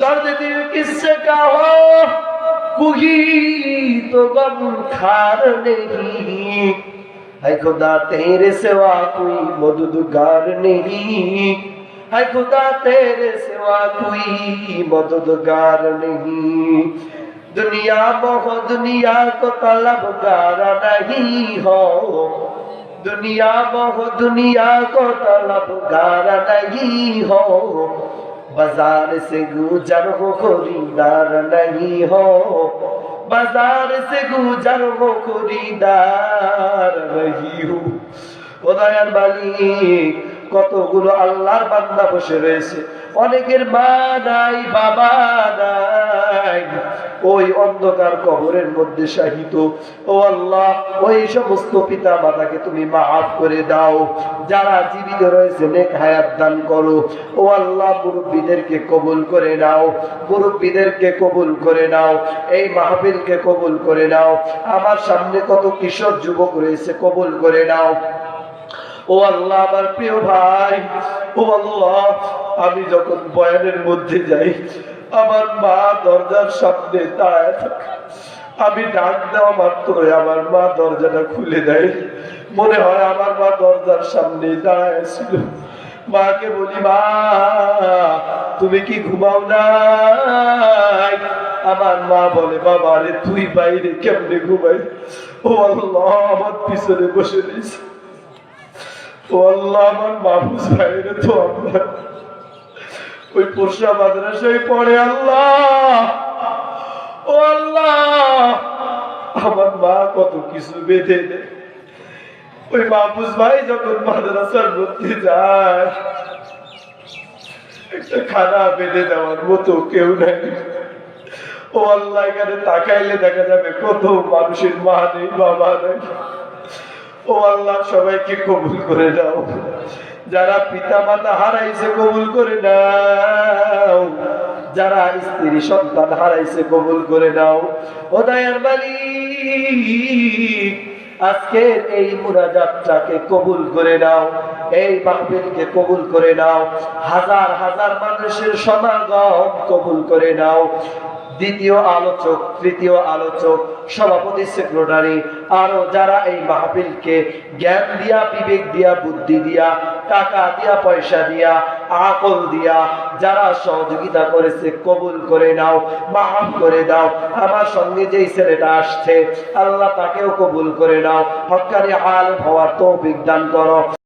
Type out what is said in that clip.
दर्द दिल किससे का हो कोई तो गम खार नहीं है खुदा तेरे सिवा कोई मददगार नहीं है खुदा तेरे सिवा कोई मददगार नहीं दुनिया मोह दुनिया को तलबगार नहीं हो दुनिया मोह दुनिया को तलबगार नहीं हो बाजार से गुजर हो खरीदार नहीं हो बाजार से गुजर हो খরিদার नहीं हो ও দয়ার মালিক কতগুলো আল্লাহর বান্দা বসে রয়েছে অনেকের মা নাই বাবা নাই ওই অন্ধকার কবরের মধ্যে শাহিত। ও আল্লাহ, ওই সমস্ত পিতা মাতাকে তুমি মাফ করে দাও। যারা জীবিত রয়েছে, নেক হায়াত দান করো। ও আল্লাহ, মুরব্বীদেরকে কবুল করে নাও। মুরব্বীদেরকে কবুল করে নাও। এই মাহফিলকে কবুল করে নাও। আমার সামনে কত কিশোর যুবক রয়েছে, কবুল করে নাও। ও আল্লাহ, আমার প্রিয় ভাই, ও আল্লাহ, আমি যখন বয়ানের মধ্যে যাই আমার মা দরজার সামনে দাঁড়ায় থাকে। আমি ডাক দেওয়া মাত্রই আমার মা দরজাটা খুলে দেয়। মনে হয় আমার মা দরজার সামনে দাঁড়ায় ছিল মাকে বলি, মা, তুমি কি ঘুমাও নাই? আমার মা বলে, বাবা রে, তুই বাইরে কেমনে ঘুমাই? ও আল্লাহ, আমার পিছনে বসে রয়েছে। ও আল্লাহ, আমার মাহফুজ ভাইরে তো আমরা ওই পোষা মাদ্রাসায় পড়ে, আল্লাহ! ও আল্লাহ! আমার মা কত কিছু বেঁধে ওই মাহফুজ ভাই যখন মাদ্রাসার মধ্যে যায়, একটা খানা বেঁধে দেওয়ার মতো কেউ নাই। ও আল্লাহ, এখানে তাকাইলে দেখা যাবে কত মানুষের মা নেই, বাবা নেই। ও আল্লাহ, সবাইকে কবুল করে দাও যারা পিতা মাতা হারাইছে কবুল করে নাও, যারা স্ত্রী সন্তান হারাইছে কবুল করে নাও। ও দয়ার মালিক, আজকের এই মুরাজাতটাকে কবুল করে নাও, এই মাহফিলকে কবুল করে নাও, হাজার হাজার মানুষের সমাগম কবুল করে নাও। দ্বিতীয় আলোচক, তৃতীয় আলোচক, সভাপতি, সেক্রেটারি, আরও যারা এই মাহফিলকে জ্ঞান দিয়া, বিবেক দিয়া, বুদ্ধি দিয়া টাকা দিয়া, পয়সা দিয়া, আকল দিয়া, যারা সহযোগিতা করেছে, কবুল করে নাও মাহাম করে দাও। আমার সঙ্গে যেই ছেলেটা আসছে, আল্লাহ তাকেও কবুল করে নাও। হকারি আল হওয়ার তৌফিক দান করো।